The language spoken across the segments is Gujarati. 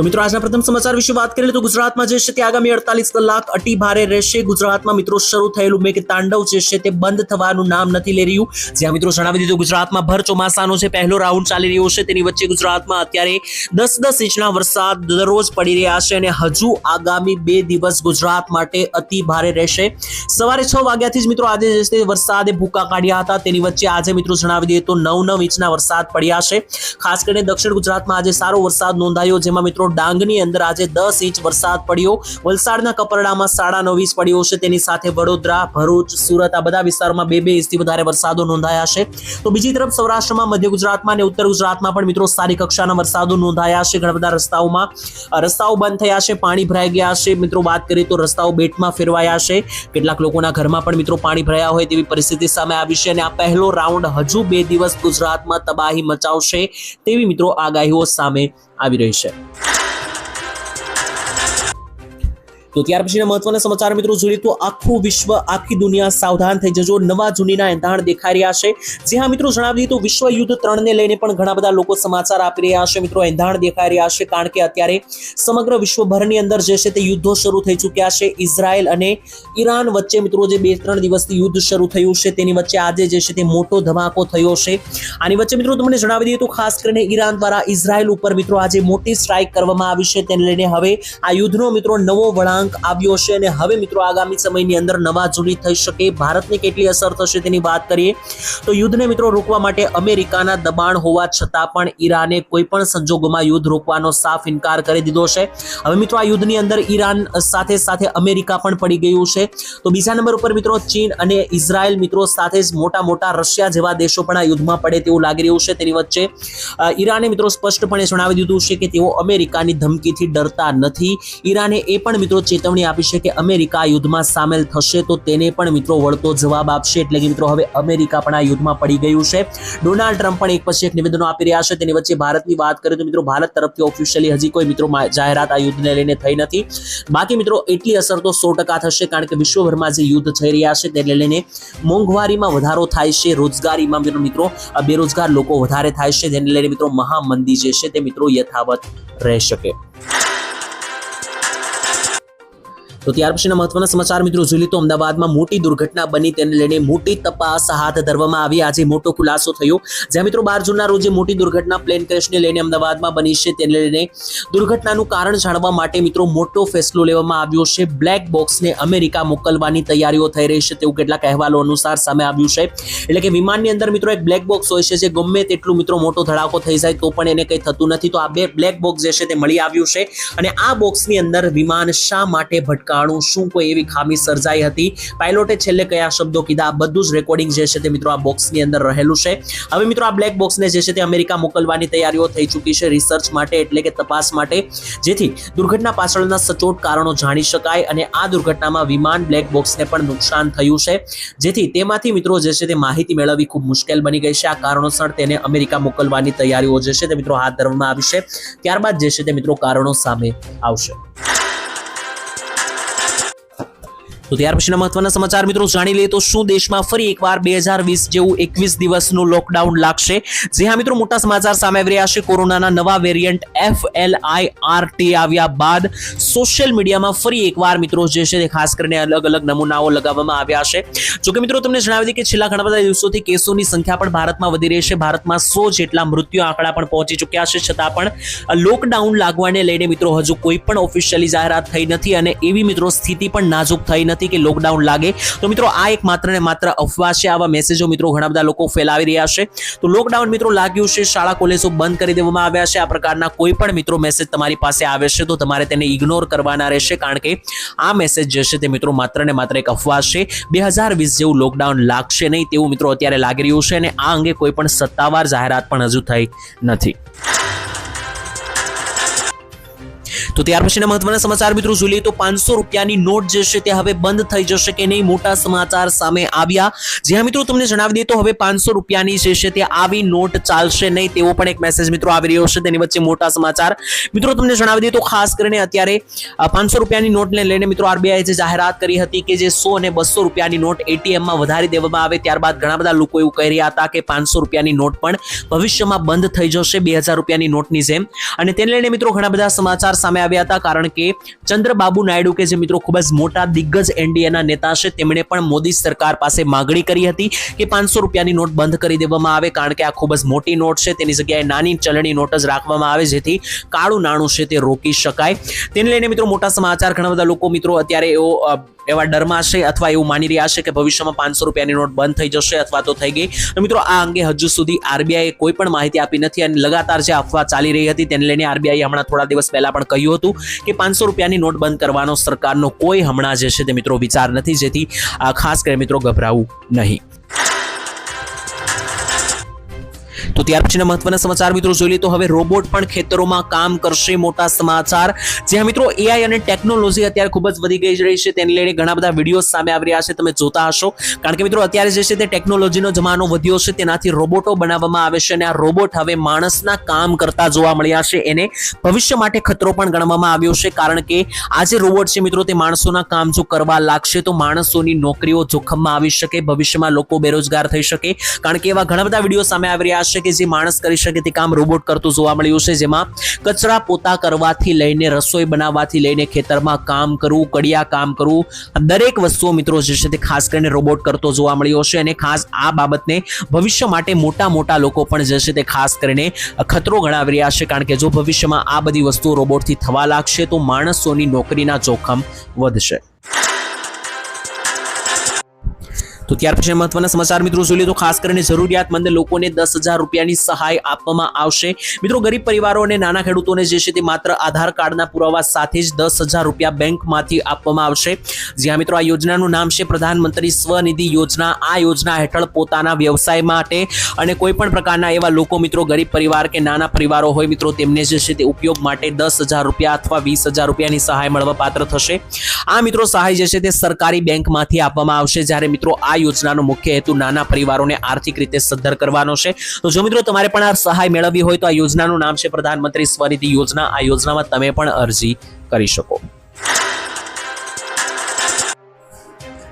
તો મિત્રો, આજના પ્રથમ સમાચાર વિશે વાત કરીએ તો ગુજરાતમાં જે છે તે આગામી અડતાલીસ કલાક અતિ ભારે રહેશે. ગુજરાતમાં મિત્રો, શરૂ થયેલું મેઘ તાંડવ જે છે તે બંધ થવાનું નામ નથી લઈ રહ્યું. જ્યાં મિત્રો જણાવી દીધું, ગુજરાતમાં ભર ચોમાસાનો જે પહેલો રાઉન્ડ ચાલી રહ્યો છે. તેની વચ્ચે ગુજરાતમાં અત્યારે દસ દસ ઇંચના વરસાદ દરરોજ પડી રહ્યા છે અને હજુ આગામી બે દિવસ ગુજરાત માટે અતિ ભારે રહેશે. સવારે છ વાગ્યાથી જ મિત્રો, આજે જે છે વરસાદે ભૂકા કાઢ્યા હતા. તેની વચ્ચે આજે મિત્રો જણાવી દઈએ તો નવ નવ ઇંચના વરસાદ પડ્યા છે. ખાસ કરીને દક્ષિણ ગુજરાતમાં આજે સારો વરસાદ નોંધાયો, જેમાં મિત્રો ડાંગની અંદર આજે દસ ઇંચ વરસાદ પડ્યો. વલસાડના કપરડામાં સાડા નવ ઇંચ પડ્યો છે. તેની સાથે વડોદરા, ભરૂચ, સુરત આ બધા વિસ્તારોમાં બે બે ઇંચથી વધારે વરસાદો નોંધાયા છે. તો બીજી તરફ સૌરાષ્ટ્રમાં, મધ્ય ગુજરાતમાં અને ઉત્તર ગુજરાતમાં પણ મિત્રો સારી કક્ષાના વરસાદો નોંધાયા છે ઘણા બધા રસ્તાઓમાં. રસ્તાઓ બંધ થયા છે. પાણી ભરાઈ ગયા છે. મિત્રો વાત કરીએ તો રસ્તાઓ બેટમાં ફેરવાયા છે. કેટલાક લોકોના ઘરમાં પણ મિત્રો પાણી ભરાયા હોય તેવી પરિસ્થિતિ સામે આવી છે અને આ પહેલો રાઉન્ડ હજુ બે દિવસ ગુજરાતમાં તબાહી મચાવશે તેવી મિત્રો આગાહીઓ સામે આવી રહી છે. તો ત્યાર પછીના મહત્વના સમાચાર મિત્રો જોઈએ તો આખું વિશ્વ, આખી દુનિયા સાવધાન થઈ જજો. નવા જૂનીના એંધાણ દેખાઈ રહ્યા છે. જે હા મિત્રો, જણાવી તો વિશ્વ યુદ્ધ ત્રણને લઈને પણ ઘણા બધા લોકો સમાચાર આપી રહ્યા છે. મિત્રો, એંધાણ દેખાઈ રહ્યા છે કારણ કે અત્યારે સમગ્ર વિશ્વભરની અંદર જે છે તે યુદ્ધો શરૂ થઈ ચૂક્યા છે. ઇઝરાયલ અને ઈરાન વચ્ચે મિત્રો જે બે ત્રણ દિવસથી યુદ્ધ શરૂ થયું છે, તેની વચ્ચે આજે જે છે તે મોટો ધમાકો થયો છે. આની વચ્ચે મિત્રો તમને જણાવી દઈએ તો ખાસ કરીને ઈરાન દ્વારા ઇઝરાયલ ઉપર મિત્રો આજે મોટી સ્ટ્રાઇક કરવામાં આવી છે. તેને લઈને હવે આ યુદ્ધનો મિત્રો નવો વળાંક આવ્યો છે અને હવે મિત્રો આગામી સમયની અંદર નવા જૂની થઈ શકે, ભારતને કેટલી અસર થશે તેની વાત કરીએ, તો યુદ્ધને મિત્રો રોકવા માટે અમેરિકાના દબાણ હોવા છતાં પણ ઈરાને કોઈ પણ સંજોગોમાં યુદ્ધ રોકવાનો સાફ ઇનકાર કરી દીધો છે. હવે મિત્રો આ યુદ્ધની અંદર ઈરાન સાથે સાથે અમેરિકા પણ પડી ગયું છે. તો બીજા નંબર ઉપર મિત્રો ચીન અને ઇઝરાયલ મિત્રો સાથે જ મોટા મોટા રશિયા જેવા દેશો પણ આ યુદ્ધમાં પડે તેવું લાગી રહ્યું છે તેની વચ્ચે. ઈરાને મિત્રો સ્પષ્ટપણે જણાવી દીધું છે કે તેઓ અમેરિકાની ધમકીથી ડરતા નથી. ઈરાને એ પણ મિત્રો ચેતવણી આપી છે કે અમેરિકા યુદ્ધમાં સામેલ થશે તો તેને પણ મિત્રો વળતો જવાબ આપશે. એટલે કે મિત્રો, હવે અમેરિકા પણ આ યુદ્ધમાં પડી ગયું છે. ડોનાલ્ડ ટ્રમ્પ પણ એક પછી એક નિવેદનો આપી રહ્યા છે. તેની વચ્ચે ભારતની વાત કરીએ તો મિત્રો, ભારત તરફથી ઓફિશિયલી હજી કોઈ મિત્રો જાહેરાત આ યુદ્ધને લઈને થઈ નથી. બાકી મિત્રો, એટલી અસર તો સો ટકા થશે કારણ કે વિશ્વભરમાં જે યુદ્ધ થઈ રહ્યા છે તેને લઈને મોંઘવારીમાં વધારો થાય છે. રોજગારીમાં મિત્રો બેરોજગાર લોકો વધારે થાય છે. જેને લઈને મિત્રો, મહામંદી જે છે તે મિત્રો યથાવત રહી શકે. તો ત્યાર પછીના મહત્વના સમાચાર મિત્રો જોઈ તો અમદાવાદમાં મોટી દુર્ઘટના બની તેને લઈને મોટી તપાસ હાથ ધરવામાં આવી. આજે મોટો ખુલાસો થયો. જ્યાં મિત્રો બાર જૂનના રોજે મોટી દુર્ઘટના પ્લેન ક્રેશને લઈને અમદાવાદમાં બની છે તેને લઈને દુર્ઘટનાનું કારણ જાણવા માટે મિત્રો મોટો ફેસલો લેવામાં આવ્યો છે. બ્લેક બોક્સને અમેરિકા મોકલવાની તૈયારીઓ થઈ રહી છે તેવું કેટલાક અહેવાલો અનુસાર સામે આવ્યું છે. એટલે કે વિમાનની અંદર મિત્રો એક બ્લેક બોક્સ હોય છે જે ગમે તેટલું મિત્રો મોટો ધડાકો થઈ જાય તો પણ એને કંઈ થતું નથી. તો આ બે બ્લેક બોક્સ જે છે તે મળી આવ્યું છે. અને આ બોક્સની અંદર વિમાન શા માટે ભટકાણું શું કોઈ એવી ખામી સર્જાઈ હતી? પાયલોટે છેલ્લે કયા શબ્દો કીધા? આ બધું જ રેકોર્ડિંગ જે છે તે મિત્રો આ બોક્સની અંદર રહેલું છે. હવે મિત્રો આ બ્લેક બોક્સને જે છે તે અમેરિકા મોકલવાની તૈયારીઓ થઈ ચૂકી છે રિસર્ચ માટે એટલે કે તપાસ માટે. જેથી દુર્ઘટના પાછળના સચોટ કારણો જાણી શકાય અને આ દુર્ઘટનામાં વિમાન બ્લેક બોક્સને પણ નુકસાન થયું છે. જેથી તેમાંથી મિત્રો જે છે તે માહિતી મેળવવી ખૂબ મુશ્કેલ બની ગઈ છે. આ કારણોસર તેને અમેરિકા મોકલવાની તૈયારીઓ જે છે તે મિત્રો હાથ ધરવામાં આવી છે. ત્યારબાદ જે છે તે મિત્રો કારણો સામે આવશે. તો ત્યાર પછીના મહત્વના સમાચાર મિત્રો જાણી લઈએ તો શું દેશમાં ફરી એકવાર બે હજાર વીસ જેવું એકવીસ દિવસનું લોકડાઉન લાગશે? જે હા મિત્રો, મોટા સમાચાર સામે આવી રહ્યા છે. કોરોનાના નવા variant F L I R T આવ્યા બાદ સોશિયલ મીડિયામાં ફરી એકવાર મિત્રો જે છે ખાસ કરીને અલગ અલગ નમૂનાઓ લગાવવામાં આવ્યા છે. જોકે મિત્રો, તમને જણાવી દઈએ કે છેલ્લા ઘણા બધા દિવસોથી કેસોની સંખ્યા પણ ભારતમાં વધી રહી છે. ભારતમાં સો જેટલા મૃત્યુ આંકડા પણ પહોંચી ચૂક્યા છે. છતાં પણ લોકડાઉન લાગવાને લઈને મિત્રો હજુ કોઈ પણ ઓફિશિયલી જાહેરાત થઈ નથી અને એવી મિત્રો સ્થિતિ પણ નાજુક થઈ નથી. કે લોકડાઉન લાગે. તો મિત્રો, આ એક માત્ર ને માત્ર અફવા છે. આવા મેસેજો મિત્રો ઘણા બધા લોકો ફેલાવી રહ્યા છે. તો લોકડાઉન મિત્રો લાગ્યું છે. શાળા, કોલેજો બંધ કરી દેવામાં આવ્યા છે. આ પ્રકારના કોઈ પણ મિત્રો મેસેજ તમારી પાસે આવે છે તો તમારે તેને ઇગ્નોર કરવાના રહેશે કારણ કે આ મેસેજ જે છે તે મિત્રો માત્ર ને માત્ર એક અફવા છે. બે હજાર વીસ જેવું લોકડાઉન લાગશે નહીં તેવું મિત્રો અત્યારે લાગી રહ્યું છે અને આ અંગે કોઈ પણ સત્તાવાર જાહેરાત પણ હજુ થઈ નથી. તો ત્યાર પછીના મહત્વના સમાચાર મિત્રો લઈએ તો પાંચસો રૂપિયાની નોટ જે છે તે હવે બંધ થઈ જશે કે નહીં મોટા સમાચાર સામે આવ્યા. જ્યાં મિત્રો, તમને જણાવી દઈએ તો હવે પાંચસો રૂપિયાની જે છે તે આવી નોટ ચાલશે નહીં તેવો પણ એક મેસેજ મિત્રો આવી રહ્યો છે તેની વચ્ચે મોટા સમાચાર. મિત્રો, તમને જણાવી દઈએ તો ખાસ કરીને અત્યારે પાંચસો રૂપિયાની નોટને લઈને મિત્રો આરબીઆઈ જે જાહેરાત કરી હતી કે જે સો અને બસો રૂપિયાની નોટ એટીએમમાં વધારી દેવામાં આવે ત્યારબાદ ઘણા બધા લોકો એવું કહી રહ્યા હતા કે પાંચસો રૂપિયાની નોટ પણ ભવિષ્યમાં બંધ થઈ જશે બે હજાર રૂપિયાની નોટની જેમ. અને તેને લઈને મિત્રો ઘણા બધા સમાચાર સામે આવ્યા હતા, કારણ કે ચંદ્રબાબુ નાયડુ કે જે મિત્રો ખૂબ જ મોટા દિગ્ગજ એનડીએના નેતા છે, તેમણે પણ મોદી સરકાર પાસે માગણી કરી હતી કે પાંચસો રૂપિયાની નોટ બંધ કરી દેવામાં આવે, કારણ કે આ ખૂબ જ મોટી નોટ છે, તેની જગ્યાએ નાની ચલણી નોટ જ રાખવામાં આવે, જેથી કાળું નાણું છે તે રોકી શકાય. તેને લઈને મિત્રો મોટા સમાચાર, ઘણા બધા લોકો મિત્રો અત્યારે એવો એવા ડરમાં છે અથવા એવું માની રહ્યા છે કે ભવિષ્યમાં પાંચસો રૂપિયાની નોટ બંધ થઈ જશે અથવા તો થઈ ગઈ. મિત્રો, આ અંગે હજુ સુધી આરબીઆઈએ કોઈ પણ માહિતી આપી નથી અને લગાતાર જે અફવા ચાલી રહી હતી તેને લઈને આરબીઆઈ હમણાં થોડા દિવસ પહેલા પણ કહ્યું હતું કે પાંચસો રૂપિયાની નોટ બંધ કરવાનો સરકારનો કોઈ હમણાં જે છે તે મિત્રો વિચાર નથી, જેથી ખાસ કરીને મિત્રો ગભરાવું નહીં. તો ત્યાર પછીના મહત્વના સમાચાર મિત્રો જોઈ લઈએ તો હવે રોબોટ પણ ખેતરોમાં કામ કરશે મોટા સમાચાર. જ્યાં મિત્રો એઆઈ અને ટેકનોલોજી અત્યારે ખૂબ જ વધી ગઈ રહી છે, તેને લઈને ઘણા બધા વીડિયો સામે આવી રહ્યા છે, તમે જોતા હશો. કારણ કે મિત્રો, અત્યારે જે છે તે ટેકનોલોજીનો જમાનો વધ્યો છે, તેનાથી રોબોટો બનાવવામાં આવે છે અને આ રોબોટ હવે માણસના કામ કરતા જોવા મળ્યા છે, એને ભવિષ્ય માટે ખતરો પણ ગણવામાં આવ્યો છે, કારણ કે આ જે રોબોટ છે મિત્રો, તે માણસોના કામ જો કરવા લાગશે, તો માણસોની નોકરીઓ જોખમમાં આવી શકે, ભવિષ્યમાં લોકો બેરોજગાર થઈ શકે. કારણ કે એવા ઘણા બધા વીડિયો સામે આવી રહ્યા છે કે જે માણસ કરી શકે તે કામ રોબોટ કરતું જોવા મળ્યું છે, જેમાં કચરા પોતા કરવાથી લઈને, રસોઈ બનાવવાથી લઈને, ખેતરમાં કામ કરવું, કડિયા કામ કરવું, દરેક વસ્તુઓ મિત્રો જે છે તે ખાસ કરીને રોબોટ કરતો જોવા મળ્યો છે અને ખાસ આ બાબતને ભવિષ્ય માટે મોટા મોટા લોકો પણ જે છે તે ખાસ કરીને ખતરો ગણાવી રહ્યા છે, કારણ કે જો ભવિષ્યમાં આ બધી વસ્તુઓ રોબોટથી થવા લાગશે તો માણસોની નોકરીના જોખમ વધશે. તો ત્યાર પછી મહત્વના સમાચાર મિત્રો જોઈએ તો ખાસ કરીને જરૂરિયાતમંદ લોકોને દસ રૂપિયાની સહાય આપવામાં આવશે. મિત્રો, ગરીબ પરિવારો અને નાના ખેડૂતોને જે છે તે માત્ર આધાર કાર્ડના પુરાવા સાથે જ દસ રૂપિયા બેંકમાંથી આપવામાં આવશે. જ્યાં મિત્રો, આ યોજનાનું નામ છે પ્રધાનમંત્રી સ્વનિધિ યોજના. આ યોજના હેઠળ પોતાના વ્યવસાય માટે અને કોઈ પણ પ્રકારના એવા લોકો મિત્રો, ગરીબ પરિવાર કે નાના પરિવારો હોય મિત્રો, તેમને જે છે તે ઉપયોગ માટે દસ હજાર રૂપિયા અથવા વીસ હજાર રૂપિયાની સહાય મળવા પાત્ર થશે. આ મિત્રો સહાય જે છે તે સરકારી બેંકમાંથી આપવામાં આવશે. જ્યારે મિત્રો આ યોજનાનો મુખ્ય હેતુ નાના પરિવારોને આર્થિક રીતે સદ્ધર કરવાનો છે. તો જો મિત્રો તમારે પણ આ સહાય મેળવવી હોય તો આ યોજનાનું નામ છે પ્રધાનમંત્રી સ્વનિધિ યોજના. આ યોજનામાં તમે પણ અરજી કરી શકો.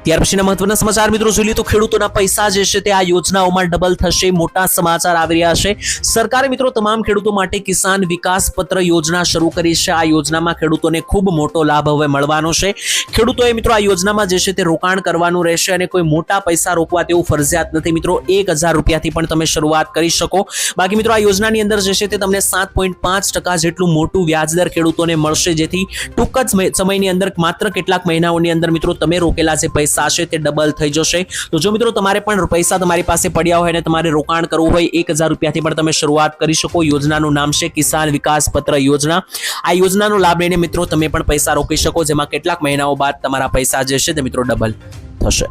ત્યાર પછીના મહત્વના સમાચાર મિત્રો જોઈએ તો ખેડૂતોના પૈસા જે છે તે આ યોજનાઓમાં ડબલ થશે, મોટા સમાચાર આવી રહ્યા છે. સરકારે મિત્રો તમામ ખેડૂતો માટે કિસાન વિકાસ પત્ર યોજના શરૂ કરી છે. આ યોજનામાં ખેડૂતોને ખૂબ મોટો લાભ હવે મળવાનો છે. ખેડૂતોએ મિત્રો આ યોજનામાં જે છે તે રોકાણ કરવાનું રહેશે અને કોઈ મોટા પૈસા રોકવા તેવું ફરજિયાત નથી. મિત્રો, એક હજાર રૂપિયાથી પણ તમે શરૂઆત કરી શકો. બાકી મિત્રો આ યોજનાની અંદર જે છે તે તમને સાત પોઈન્ટ પાંચ ટકા જેટલું મોટું વ્યાજદર ખેડૂતોને મળશે, જેથી ટૂંક જ સમયની અંદર માત્ર કેટલાક મહિનાઓની અંદર મિત્રો તમે રોકેલા જે પૈસા છે તે ડબલ થઈ જશે. તો જો મિત્રો તમારે પણ પૈસા તમારી પાસે પડ્યા હોય અને તમારે રોકાણ કરવું હોય, એક હજાર રૂપિયાથી પણ તમે શરૂઆત કરી શકો. યોજનાનું નામ છે કિસાન વિકાસ પત્ર યોજના. આ યોજનાનો લાભ લઈને મિત્રો તમે પણ પૈસા રોકી શકો, જેમાં કેટલાક મહિનાઓ બાદ તમારા પૈસા જે છે તે મિત્રો ડબલ થશે.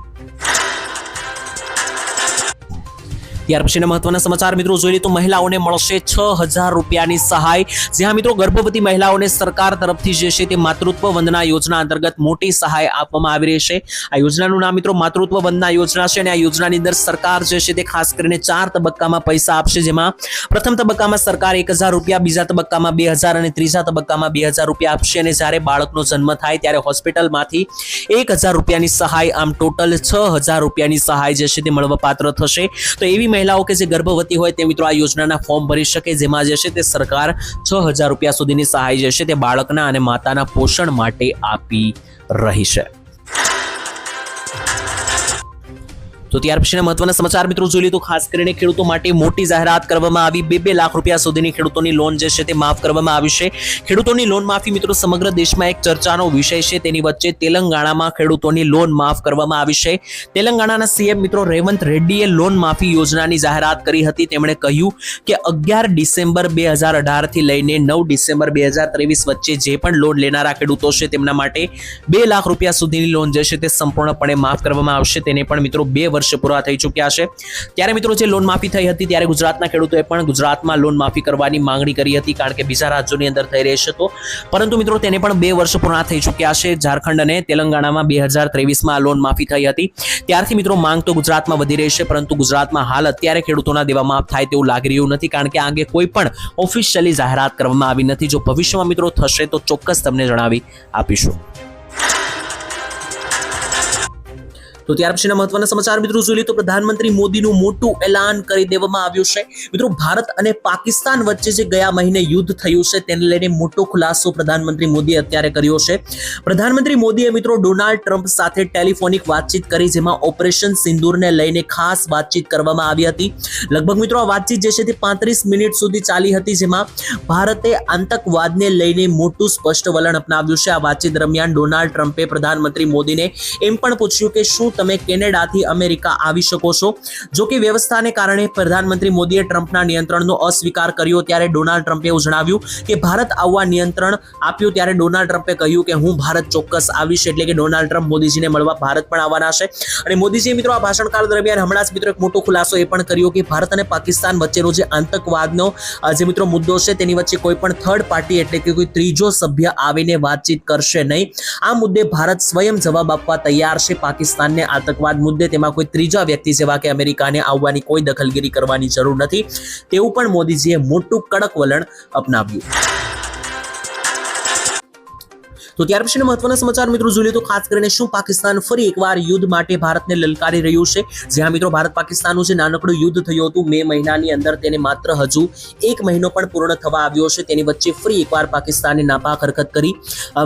ત્યાર પછીના મહત્વના સમાચાર, મિત્રો, જોઈ તો મહિલાઓને મળશે છ હજાર રૂપિયાની સહાય. જ્યાં, મિત્રો, ગર્ભવતી મહિલાઓને સરકાર તરફથી જે છે તે માતૃત્વ વંદના યોજના અંતર્ગત મોટી સહાય આપવામાં આવી રહી છે. આ યોજનાનું નામ, મિત્રો, માતૃત્વ વંદના યોજના છે અને આ યોજનાની અંદર સરકાર જે તે ખાસ કરીને ચાર તબક્કામાં પૈસા આપશે, જેમાં પ્રથમ તબક્કામાં સરકાર એક હજાર રૂપિયા, બીજા તબક્કામાં બે હજાર અને ત્રીજા તબક્કામાં બે હજાર રૂપિયા આપશે અને જ્યારે બાળકનો જન્મ થાય ત્યારે હોસ્પિટલમાંથી એક હજાર રૂપિયાની સહાય, આમ ટોટલ છ હજાર રૂપિયાની સહાય જે છે તે મળવાપાત્ર થશે. તો એવી મહિલાઓ કે જે ગર્ભવતી હોય તે મિત્રો આ યોજનાના ફોર્મ ભરી શકે, જેમાં જે છે તે સરકાર છ હજાર રૂપિયા સુધીની સહાય જે છે તે બાળકના અને માતાના પોષણ માટે આપી રહી છે. તો ત્યાર પછીના મહત્વના સમાચાર મિત્રો જોઈ લઈએ તો ખાસ કરીને ખેડૂતો માટે મોટી જાહેરાત કરવામાં આવી. બે બે લાખ રૂપિયા સુધીની ખેડૂતોની લોન જે છે તે માફ કરવામાં આવી છે. ખેડૂતોની લોન માફી મિત્રો સમગ્ર દેશમાં એક ચર્ચાનો વિષય છે. તેની વચ્ચે તેલંગાણામાં ખેડૂતોની લોન માફ કરવામાં આવી છે. તેલંગાણાના સીએમ મિત્રો રેવંત રેડ્ડીએ લોન માફી યોજનાની જાહેરાત કરી હતી. તેમણે કહ્યું કે અગિયાર ડિસેમ્બર બે હજાર અઢારથી લઈને નવ ડિસેમ્બર બે હજાર ત્રેવીસ વચ્ચે જે પણ લોન લેનારા ખેડૂતો છે તેમના માટે બે લાખ રૂપિયા સુધીની લોન જે છે તે સંપૂર્ણપણે માફ કરવામાં આવશે. તેને પણ મિત્રો બે વર્ષ પૂરા થઈ ચૂક્યા છે. ત્યારે મિત્રો જે લોન માફી થઈ હતી ત્યારે ગુજરાતના ખેડૂતોએ પણ ગુજરાતમાં લોન માફી કરવાની માંગણી કરી હતી કારણ કે બીજા રાજ્યોની અંદર થઈ રહેશે તો. પરંતુ મિત્રો તેને પણ બે વર્ષ પૂર્ણ થઈ ચૂક્યા છે. ઝારખંડ અને તેલંગાણામાં બે હજાર ત્રેવીસમાં લોન માફી થઈ હતી. ત્યારથી મિત્રો માંગ તો ગુજરાતમાં વધી રહી છે, પરંતુ ગુજરાતમાં હાલ અત્યારે ખેડૂતોના દેવા માફ થાય તેવું લાગી રહ્યું નથી કારણ કે આ અંગે કોઈ પણ ઓફિશિયલી જાહેરાત કરવામાં આવી નથી. જો ભવિષ્યમાં મિત્રો થશે તો ચોક્કસ તમને જણાવી આપીશું. તો ત્યાર પછીના મહત્વના સમાચાર, મિત્રો જોઈએ તો પ્રધાનમંત્રી મોદીનું મોટું એલાન કરી દેવામાં આવ્યું છે. મિત્રો, ભારત અને પાકિસ્તાન વચ્ચે જે ગયા મહિને યુદ્ધ થયું છે, તેને લઈને મોટો ખુલાસો પ્રધાનમંત્રી મોદીએ અત્યારે કર્યો છે. પ્રધાનમંત્રી મોદીએ, મિત્રો, ડોનાલ્ડ ટ્રમ્પ સાથે ટેલિફોનિક વાતચીત કરી, જેમાં ઓપરેશન સિંદૂરને લઈને ખાસ વાતચીત કરવામાં આવી હતી. લગભગ, મિત્રો, આ વાતચીત જે છે તે પાંત્રીસ મિનિટ સુધી ચાલી હતી, જેમાં ભારતે આતંકવાદને લઈને મોટું સ્પષ્ટ વલણ અપનાવ્યું છે. આ વાતચીત દરમિયાન ડોનાલ્ડ ટ્રમ્પે પ્રધાનમંત્રી મોદીને એમ પણ પૂછ્યું કે શું તમે કેનેડાથી અમેરિકા આવી શકો છો. જો કે વ્યવસ્થાને કારણે પ્રધાનમંત્રી મોદીએ ટ્રમ્પના નિયંત્રણનો અસ્વીકાર કર્યો ત્યારે ડોનાલ્ડ ટ્રમ્પે એવું જણાવ્યું કે ભારત આવવા નિયંત્રણ આપ્યું ત્યારે ડોનાલ્ડ ટ્રમ્પે કહ્યું કે હું ભારત ચોક્કસ આવીશ એટલે કે ડોનાલ્ડ ટ્રમ્પ મોદીજીને મળવા ભારત પણ આવવાના છે. અને મોદીજીએ મિત્રો આ ભાષણકાળ દરમિયાન હમણાં જ મિત્રો એક મોટો ખુલાસો એ પણ કર્યો કે ભારત અને પાકિસ્તાન વચ્ચેનો જે આતંકવાદનો જે મિત્રો મુદ્દો છે તેની વચ્ચે કોઈ પણ થર્ડ પાર્ટી એટલે કે કોઈ ત્રીજો સભ્ય આવીને વાતચીત કરશે નહીં. આ મુદ્દે ભારત સ્વયં જવાબ આપવા તૈયાર છે પાકિસ્તાનને આતંકવાદ મુદ્દે તેમાં કોઈ ત્રીજા વ્યક્તિ જેવા કે અમેરિકાને આવવાની કોઈ દખલગીરી કરવાની જરૂર નથી. તેવું પણ મોદીજીએ મોટું કડક વલણ અપનાવ્યું. તો ત્યાર પછીના મહત્વના સમાચાર મિત્રો જોઈએ તો ખાસ કરીને શું પાકિસ્તાન ફરી એકવાર યુદ્ધ માટે ભારતને લલકારી રહ્યું છે? જ્યાં મિત્રો ભારત પાકિસ્તાનનું જે નાનકડું યુદ્ધ થયું હતું, મે મહિનાની અંદર તેને માત્ર હજુ એક મહિનો પણ પૂર્ણ થવા આવ્યો છે. તેની વચ્ચે ફરી એકવાર પાકિસ્તાને નાપાક હરકત કરી.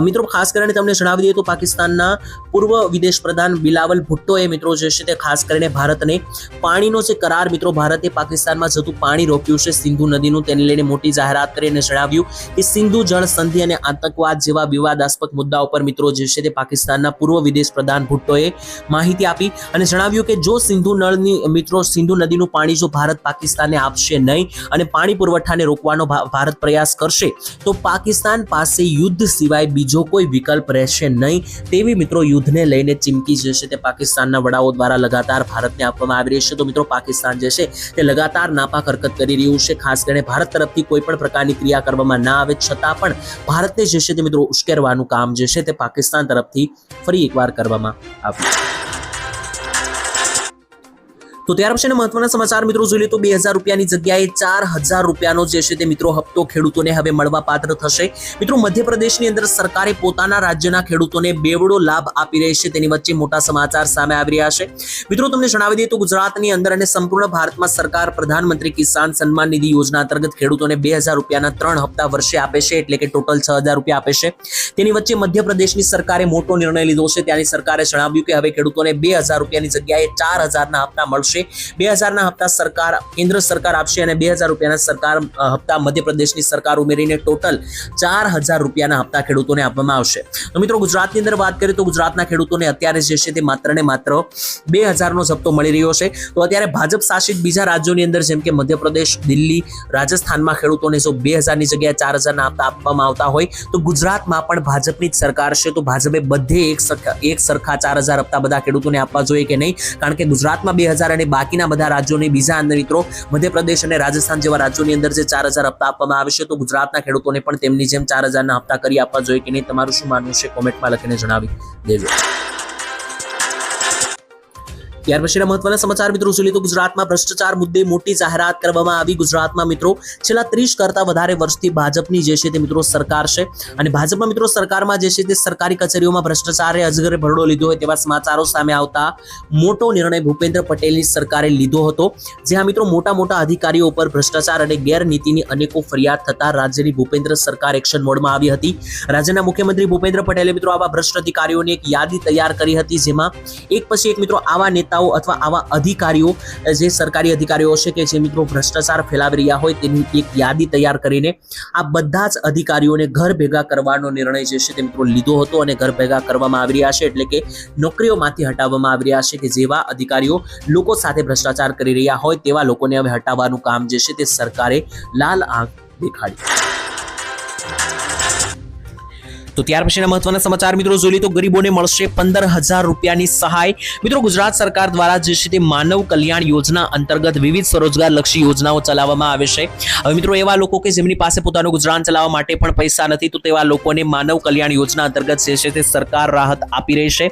મિત્રો ખાસ કરીને તમને જણાવી દઈએ તો પાકિસ્તાનના પૂર્વ વિદેશ પ્રધાન બિલાવલ ભુટ્ટોએ મિત્રો જે છે તે ખાસ કરીને ભારતને પાણીનો જે કરાર મિત્રો ભારતે પાકિસ્તાનમાં જતું પાણી રોક્યું છે. સિંધુ નદીનું તેને લઈને મોટી જાહેરાત કરીને જણાવ્યું કે સિંધુ જળ સંધિ અને આતંકવાદ જેવા વિવાદાસ્પદ મુદ્દાઓ પર મિત્રો જે છે તે પાકિસ્તાનના પૂર્વ વિદેશ પ્રધાન ભુટ્ટોએ માહિતી આપી અને જણાવ્યું કે જો સિંધુ નળની, મિત્રો, સિંધુ નદીનું પાણી જો ભારત પાકિસ્તાનને આપશે નહીં અને પાણી પુરવઠાને રોકવાનો ભારત પ્રયાસ કરશે, તો પાકિસ્તાન પાસે યુદ્ધ સિવાય બીજો કોઈ વિકલ્પ રહેશે નહીં તેવી મિત્રો યુદ્ધને લઈને ચીમકી જે છે તે પાકિસ્તાનના વડાઓ દ્વારા લગાતાર ભારતને આપવામાં આવી રહી છે. તો મિત્રો પાકિસ્તાન જે છે તે લગાતાર નાપાક હરકત કરી રહ્યું છે. ખાસ કરીને ભારત તરફથી કોઈ પણ પ્રકારની ક્રિયા કરવામાં ના આવે છતાં પણ ભારતને જે છે તે મિત્રો ઉશ્કેરવાનું કામ જે છે તે પાકિસ્તાન તરફથી ફરી એકવાર કરવામાં આવ્યું તો ત્યાર પછીના મહત્વના સમાચાર મિત્રો જોઈએ તો બે હજાર રૂપિયાની જગ્યાએ ચાર હજાર રૂપિયાનો જે છે તે મિત્રો હપ્તો ખેડૂતોને હવે મળવા પાત્ર થશે. મિત્રો મધ્યપ્રદેશની અંદર સરકારે પોતાના રાજ્યના ખેડૂતોને બેવડો લાભ આપી રહી છે તેની વચ્ચે મોટા સમાચાર સામે આવી રહ્યા છે. મિત્રો તમને જણાવી દઈએ તો ગુજરાતની અંદર અને સંપૂર્ણ ભારતમાં સરકાર પ્રધાનમંત્રી કિસાન સન્માન નિધિ યોજના અંતર્ગત ખેડૂતોને બે હજાર રૂપિયાના ત્રણ હપ્તા વર્ષે આપે છે એટલે કે ટોટલ છ હજાર રૂપિયા આપે છે. તેની વચ્ચે મધ્યપ્રદેશની સરકારે મોટો નિર્ણય લીધો છે. ત્યાંની સરકારે જણાવ્યું કે હવે ખેડૂતોને બે હજાર રૂપિયાની જગ્યાએ ચાર હજારના હપ્તા મળશે. બે હજારના હપ્તા સરકાર, કેન્દ્ર સરકાર આપશે અને બે હજાર રૂપિયાના સરકાર હપ્તા મધ્યપ્રદેશની સરકાર ઉમેરીને ટોટલ ચાર હજાર રૂપિયાના હપ્તા ખેડૂતોને આપવામાં આવશે. તો મિત્રો ગુજરાતની અંદર વાત કરીએ તો ગુજરાતના ખેડૂતોને અત્યારે જે છે તે માત્ર ને માત્ર બે હજારનો હપ્તો મળી રહ્યો છે. તો અત્યારે ભાજપ શાસિત બીજા રાજ્યોની અંદર જેમ કે મધ્યપ્રદેશ, દિલ્હી, રાજસ્થાનમાં ખેડૂતોને જો બે હજારની જગ્યાએ ચાર હજારના હપ્તા આપવામાં આવતા હોય, તો ગુજરાતમાં પણ ભાજપની જ સરકાર છે. તો ભાજપે બધે એક સરખા એક સરખા ચાર હજાર હપ્તા બધા ખેડૂતોને આપવા જોઈએ કે નહીં? કારણ કે ગુજરાતમાં બે હજાર બાકીના બધા રાજ્યોની બીજા અંદર મિત્રો, મધ્યપ્રદેશ અને રાજસ્થાન જેવા રાજ્યોની અંદર જે ચાર હજાર હપ્તા આપવામાં આવશે તો ગુજરાતના ખેડૂતોને પણ તેમની જેમ ચાર હજારના હપ્તા કરી આપવા જોઈએ કે નહીં, તમારું શું માનવું છે? કોમેન્ટમાં લખીને જણાવી દેજો. ત્યાર પછીના મહત્વના સમાચાર મિત્રો જોઈએ તો ગુજરાતમાં ભ્રષ્ટાચાર મુદ્દે મોટી જાહેરાત કરવામાં આવી. ગુજરાતમાં મિત્રો, છેલ્લા ત્રીસ કરતા વધારે વર્ષથી ભાજપની જે છે તે મિત્રો સરકાર છે. અને ભાજપમાં મિત્રો સરકારમાં જે છે તે સરકારી કચેરીઓમાં ભ્રષ્ટાચારે અજગરે ભરડો લીધો હોય તેવા સમાચારો સામે આવતા મોટો નિર્ણય ભૂપેન્દ્ર પટેલની સરકારે લીધો હતો. જ્યાં મિત્રો મોટા મોટા અધિકારીઓ ઉપર ભ્રષ્ટાચાર અને ગેરનીતિની અનેકો ફરિયાદ થતા રાજ્યની ભૂપેન્દ્ર સરકાર એક્શન મોડમાં આવી હતી. રાજ્યના મુખ્યમંત્રી ભૂપેન્દ્ર પટેલે મિત્રો આવા ભ્રષ્ટ અધિકારીઓની એક યાદી તૈયાર કરી હતી, જેમાં એક પછી એક મિત્રો આવા નેતાઓ અથવા આવા અધિકારીઓ જે સરકારી અધિકારીઓ છે કે જે મિત્રો ભ્રષ્ટાચાર ફેલાવી રહ્યા હોય તેની એક યાદી તૈયાર કરીને આ બધા જ અધિકારીઓને ઘર ભેગા કરવાનો નિર્ણય જે છે તે મિત્રો લીધો હતો અને ઘર ભેગા કરવામાં આવી રહ્યા છે. એટલે કે નોકરીઓમાંથી હટાવવામાં આવી રહ્યા છે કે જેવા અધિકારીઓ લોકો સાથે ભ્રષ્ટાચાર કરી રહ્યા હોય તેવા લોકોને હવે હટાવવાનું કામ જે છે તે સરકારે લાલ આંખ દેખાડી તો ત્યાર પછીના મહત્વના સમાચાર, મિત્રો, જોઈ તો ગરીબોને મળશે પંદર હજાર રૂપિયાની સહાય. મિત્રો, ગુજરાત સરકાર દ્વારા જે છે તે માનવ કલ્યાણ યોજના અંતર્ગત વિવિધ સ્વરોજગાર લક્ષી યોજનાઓ ચલાવવામાં આવે છે. હવે મિત્રો, એવા લોકો કે જેમની પાસે પોતાનું ગુજરાન ચલાવવા માટે પણ પૈસા નથી, તો તેવા લોકોને માનવ કલ્યાણ યોજના અંતર્ગત જે છે તે સરકાર રાહત આપી રહી છે.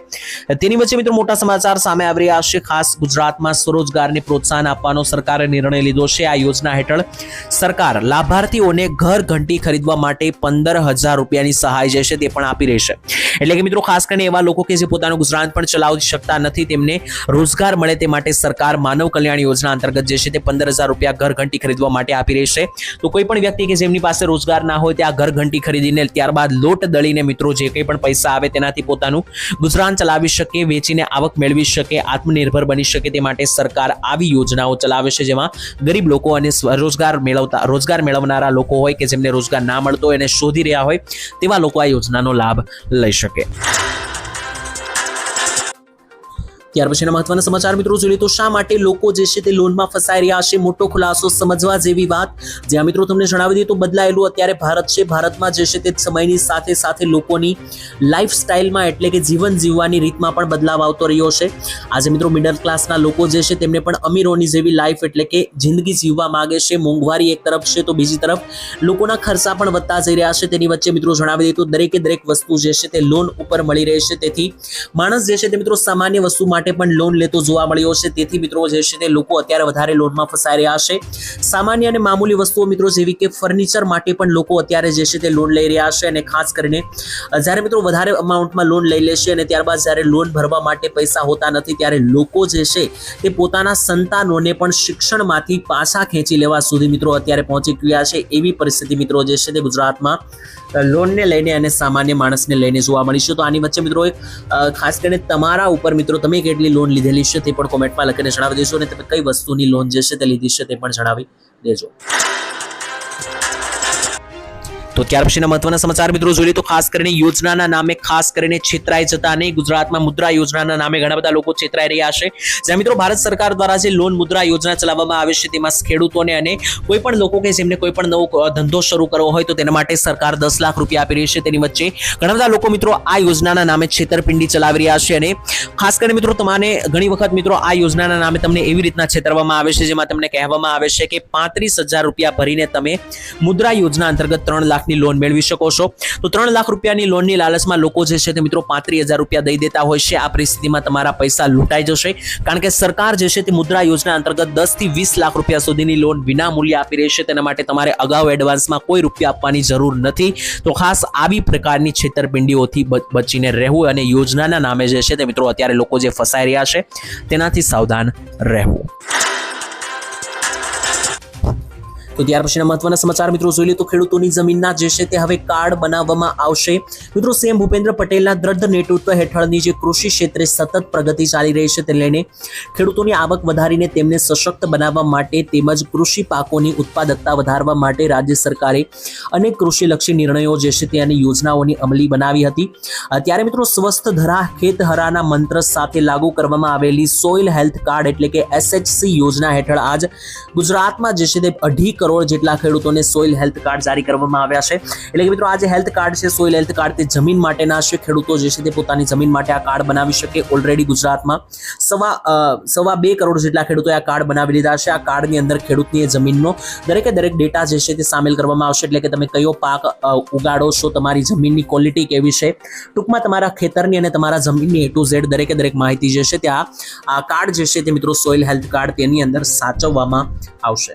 તેની વચ્ચે, મિત્રો, મોટા સમાચાર સામે આવી રહ્યા છે. ખાસ ગુજરાતમાં સ્વરોજગારને પ્રોત્સાહન આપવાનો સરકારે નિર્ણય લીધો છે. આ યોજના હેઠળ સરકાર લાભાર્થીઓને ઘર ઘંટી ખરીદવા માટે પંદર હજાર રૂપિયાની સહાય જે છે તે પણ આપી રહેશે એટલે કે મિત્રો, ખાસ કરીને એવા લોકો કે જે પોતાનું ગુજરાન પણ ચલાવી શકતા નથી, તેમને રોજગાર મળે તે માટે સરકાર માનવ કલ્યાણ યોજના અંતર્ગત જે છે તે પંદર હજાર રૂપિયા ઘર ઘંટી ખરીદવા માટે આપી રહેશે તો કોઈ પણ વ્યક્તિ કે જેમની પાસે રોજગાર ના હોય, તે આ ઘર ઘંટી ખરીદીને ત્યારબાદ લોટ દળીને મિત્રો જે કંઈ પણ પૈસા આવે તેનાથી પોતાનું ગુજરાન ચલાવી શકે, વેચીને આવક મેળવી શકે, આત્મનિર્ભર બની શકે તે માટે સરકાર આવી યોજનાઓ ચલાવે છે, જેમાં ગરીબ લોકો અને રોજગાર મેળવતા, રોજગાર મેળવનારા લોકો હોય કે જેમને રોજગાર ના મળતો એને શોધી રહ્યા હોય, તેવા લોકો આ યોજનાનો લાભ લઈ શકે. ત્યાર પછીના મહત્વના સમાચાર મિત્રો જોઈએ તો શા માટે લોકો જે છે તે લોનમાં ફસાઈ રહ્યા છે મોટો ખુલાસો સમજવા જેવી વાત? જ્યાં મિત્રો તમને જણાવી દઈએ તો બદલાયેલું અત્યારે ભારત છે. ભારતમાં જે છે તે સમયની સાથે સાથે લોકોની લાઈફસ્ટાઈલમાં એટલે કે જીવન જીવવાની રીતમાં પણ બદલાવ આવતો રહ્યો છે. આજે મિત્રો મિડલ ક્લાસના લોકો જે છે તેમને પણ અમીરોની જેવી લાઈફ એટલે કે જિંદગી જીવવા માગે છે. મોંઘવારી એક તરફ છે તો બીજી તરફ લોકોના ખર્ચા પણ વધતા જઈ રહ્યા છે. તેની વચ્ચે મિત્રો જણાવી દઈએ તો દરેકે દરેક વસ્તુ જે છે તે લોન ઉપર મળી રહે છે. તેથી માણસ જે છે તે મિત્રો સામાન્ય વસ્તુ માટે પણ લોન લેતો જોવા મળ્યો છે. તેથી મિત્રો જે છે તે લોકો અત્યારે વધારે લોનમાં ફસાઈ રહ્યા છે. સામાન્ય અને મામૂલી વસ્તુઓ મિત્રો જેવી કે ફર્નિચર માટે પણ લોકો અત્યારે જે છે તે લોન લઈ રહ્યા છે અને ખાસ કરીને, જ્યારે મિત્રો વધારે અમાઉન્ટમાં લોન લઈ લેશે અને ત્યારબાદ જ્યારે લોન ભરવા માટે પૈસા હોતા નથી, ત્યારે લોકો જે છે તે પોતાના સંતાનોને પણ શિક્ષણમાંથી પાછા ખેંચી લેવા સુધી મિત્રો અત્યારે પહોંચી ગયા છે. એવી પરિસ્થિતિ મિત્રો જે છે તે ગુજરાતમાં લોનને લઈને અને સામાન્ય માણસને લઈને જોવા મળીશું તો આની વચ્ચે મિત્રો ખાસ કરીને તમારા ઉપર મિત્રો તમે કેટલી લોન લીધેલી છે તે પણ કોમેન્ટમાં લખીને જણાવી દેશો અને તમે કઈ વસ્તુની લોન જે છે તે લીધી છે તે પણ જણાવી દેજો. તો ત્યાર પછીના મહત્વના સમાચાર મિત્રો જોઈએ તો ખાસ કરીને યોજનાના નામે ખાસ કરીને છેતરાઈ જતા નહીં. ગુજરાતમાં મુદ્રા યોજનાના નામે ઘણા બધા લોકો છેતરાઈ રહ્યા છે. જ્યાં મિત્રો ભારત સરકાર દ્વારા જે લોન મુદ્રા યોજના ચલાવવામાં આવે છે, તેમાં ખેડૂતોને અને કોઈ પણ લોકો કે જેમને કોઈ પણ નવો ધંધો શરૂ કરવો હોય તો તેના માટે સરકાર દસ લાખ રૂપિયા આપી રહી છે. તેની વચ્ચે ઘણા બધા લોકો મિત્રો આ યોજનાના નામે છેતરપિંડી ચલાવી રહ્યા છે અને ખાસ કરીને મિત્રો તમારે ઘણી વખત મિત્રો આ યોજનાના નામે તમને એવી રીતના છેતરવામાં આવે છે, જેમાં તમને કહેવામાં આવે છે કે પાંત્રીસ હજાર રૂપિયા ભરીને તમે મુદ્રા યોજના અંતર્ગત ત્રણ લાખની લોન મેળવી શકો છો. તો ત્રણ લાખ રૂપિયાની લોનની લાલચમાં લોકો જે છે તે મિત્રો પાંત્રીસ હજાર રૂપિયા દઈ દેતા હોય છે. આ પરિસ્થિતિમાં તમારા પૈસા લૂંટાઈ જશે. કારણ કે સરકાર જે છે તે મુદ્રા યોજના અંતર્ગત દસથી વીસ લાખ રૂપિયા સુધીની લોન વિના મૂલ્ય આપી રહી છે. તેના માટે તમારે અગાઉ એડવાન્સમાં કોઈ રૂપિયા આપવાની જરૂર નથી. તો ખાસ આવી પ્રકારની છેતરપિંડીઓથી બચીને રહેવું અને યોજનાના નામે જે છે તે મિત્રો અત્યારે લોકો જે ફસાઈ રહ્યા છે, તેનાથી સાવધાન રહેવું. તો ત્યાર પછીના મહત્વના સમાચાર મિત્રો જોઈ લે તો ખેડૂતોની જમીનના જે છે તે હવે કાર્ડ બનાવવામાં આવશે. મિત્રો સીએમ ભૂપેન્દ્ર પટેલના દ્રઢ નેતૃત્વ હેઠળની જે કૃષિ ક્ષેત્રે સતત પ્રગતિ ચાલી રહી છે તે લઈને ખેડૂતોની આવક વધારીને તેમને સશક્ત બનાવવા માટે તેમજ કૃષિ પાકોની ઉત્પાદકતા વધારવા માટે રાજ્ય સરકારે અનેક કૃષિલક્ષી નિર્ણયો જે છે તેની યોજનાઓની અમલી બનાવી હતી. ત્યારે મિત્રો સ્વસ્થ ધરા ખેત હરાના મંત્ર સાથે લાગુ કરવામાં આવેલી સોઇલ હેલ્થ કાર્ડ એટલે કે એસએચસી યોજના હેઠળ આજ ગુજરાતમાં જે છે તે અઢી કરોડ જેટલા ખેડૂતોને સોઇલ હેલ્થ કાર્ડ જારી કરવામાં આવ્યા છે. એટલે કે મિત્રો, આ જે હેલ્થ કાર્ડ છે સોઇલ હેલ્થ કાર્ડ તે જમીન માટેના છે. ખેડૂતો જે છે તે પોતાની જમીન માટે આ કાર્ડ બનાવી શકે ઓલરેડી ગુજરાતમાં. સવા સવા બે કરોડ જેટલા ખેડૂતોએ આ કાર્ડ બનાવી લીધા છે. આ કાર્ડની અંદર ખેડૂતની જમીનનો દરેકે દરેક ડેટા જે છે તે સામેલ કરવામાં આવશે. એટલે કે તમે કયો પાક ઉગાડો છો, તમારી જમીનની ક્વોલિટી કેવી છે? ટૂંકમાં તમારા ખેતરની અને તમારા જમીનની એ ટુ ઝેડ દરેકે દરેક માહિતી જે છે તે આ કાર્ડ જે છે તે મિત્રો સોઇલ હેલ્થ કાર્ડ તેની અંદર સાચવવામાં આવશે.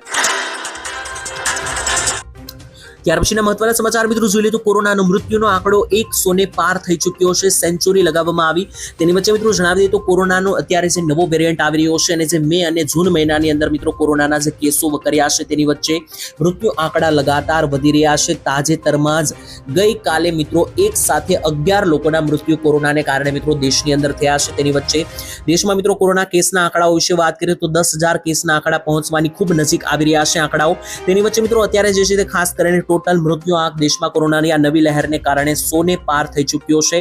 ત્યાર પછીના મહત્વના સમાચાર મિત્રો જોઈ લઈએ તો કોરોનાનો મૃત્યુનો આંકડો એકસો ને પાર થઈ ચૂક્યો છે. સેન્ચુરી લગાવવામાં આવી. તેની વચ્ચે મિત્રો જણાવી દઈએ તો કોરોનાનો અત્યારે જે નવો વેરિયન્ટ આવી રહ્યો છે અને જે મે અને જૂન મહિનાની અંદર મિત્રો કોરોનાના જે કેસો વકર્યા છે તેની વચ્ચે મૃત્યુ આંકડા લગાતાર વધી રહ્યા છે. તાજેતરમાં જ ગઈકાલે મિત્રો એક સાથે અગિયાર લોકોના મૃત્યુ કોરોનાને કારણે મિત્રો દેશની અંદર થયા છે તેની વચ્ચે. દેશમાં મિત્રો કોરોના કેસના આંકડાઓ વિશે વાત કરીએ તો દસ હજાર કેસના આંકડા પહોંચવાની ખૂબ નજીક આવી રહ્યા છે આંકડાઓ. તેની વચ્ચે મિત્રો અત્યારે જે છે તે ખાસ કરીને ટોટલ મૃત્યુ આંક દેશમાં કોરોનાની આ નવી લહેરને કારણે સોને પાર થઈ ચૂક્યો છે.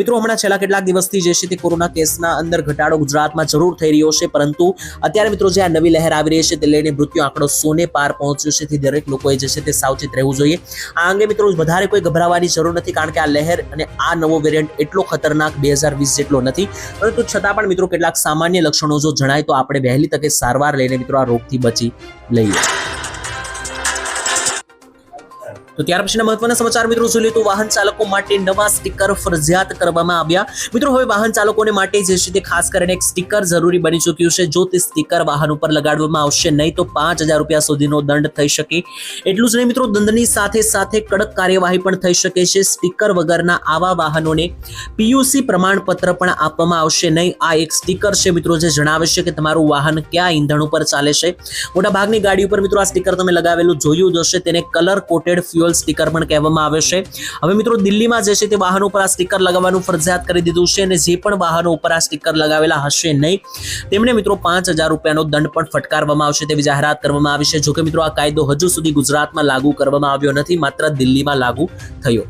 મિત્રો, હમણાં છેલ્લા કેટલાક દિવસથી જે છે તે કોરોના કેસના અંદર ઘટાડો ગુજરાતમાં જરૂર થઈ રહ્યો છે, પરંતુ અત્યારે, મિત્રો, જે આ નવી લહેર આવી રહી છે તે લઈને મૃત્યુ આંકડો સોને પાર પહોંચ્યો છે તેથી દરેક લોકોએ જે છે તે સાવચેત રહેવું જોઈએ. આ અંગે, મિત્રો, વધારે કોઈ ગભરાવાની જરૂર નથી, કારણ કે આ લહેર અને આ નવો વેરિયન્ટ એટલો ખતરનાક બે હજાર વીસ જેટલો નથી. પરંતુ છતાં પણ, મિત્રો, કેટલાક સામાન્ય લક્ષણો જો જણાય તો આપણે વહેલી તકે સારવાર લઈને, મિત્રો, આ રોગથી બચી લઈએ. તો ત્યાર પછીના મહત્વના સમાચાર મિત્રો જોઈએ તો વાહન ચાલકો માટે નવા સ્ટીકર ફરજિયાત કરવામાં આવ્યા. મિત્રો, હવે વાહન ચાલકોને માટે જે છે તે ખાસ કરીને એક સ્ટીકર જરૂરી બની ચૂક્યું છે. જો તે સ્ટીકર વાહન ઉપર લગાડવામાં આવશે નહીં તો પાંચ રૂપિયા સુધીનો દંડ થઈ શકે. એટલું જ નહીં મિત્રો, દંડની સાથે સાથે કડક કાર્યવાહી પણ થઈ શકે છે. સ્ટીકર વગરના આવા વાહનોને પીયુસી પ્રમાણપત્ર પણ આપવામાં આવશે નહીં. આ એક સ્ટીકર છે મિત્રો, જે જણાવે છે કે તમારું વાહન કયા ઈંધણ ઉપર ચાલે છે. મોટા ભાગની ગાડી ઉપર મિત્રો આ સ્ટીકર તમે લગાવેલું જોયું જ હશે. તેને કલર કોટેડ ફ્યુઅલ સ્ટીકર પણ કહેવામાં આવે છે. હવે મિત્રો, દિલ્હીમાં જે છે તે વાહનો ઉપર આ સ્ટીકર લગાવવાનું ફરજિયાત કરી દીધું છે અને જે પણ વાહનો ઉપર આ સ્ટીકર લગાવેલા હશે નહીં, તેમને મિત્રો પાંચ હજાર રૂપિયાનો દંડ પણ ફટકારવામાં આવશે તેવી જાહેરાત કરવામાં આવી છે. જોકે મિત્રો, આ કાયદો હજુ સુધી ગુજરાતમાં લાગુ કરવામાં આવ્યો નથી, માત્ર દિલ્હીમાં લાગુ થયો.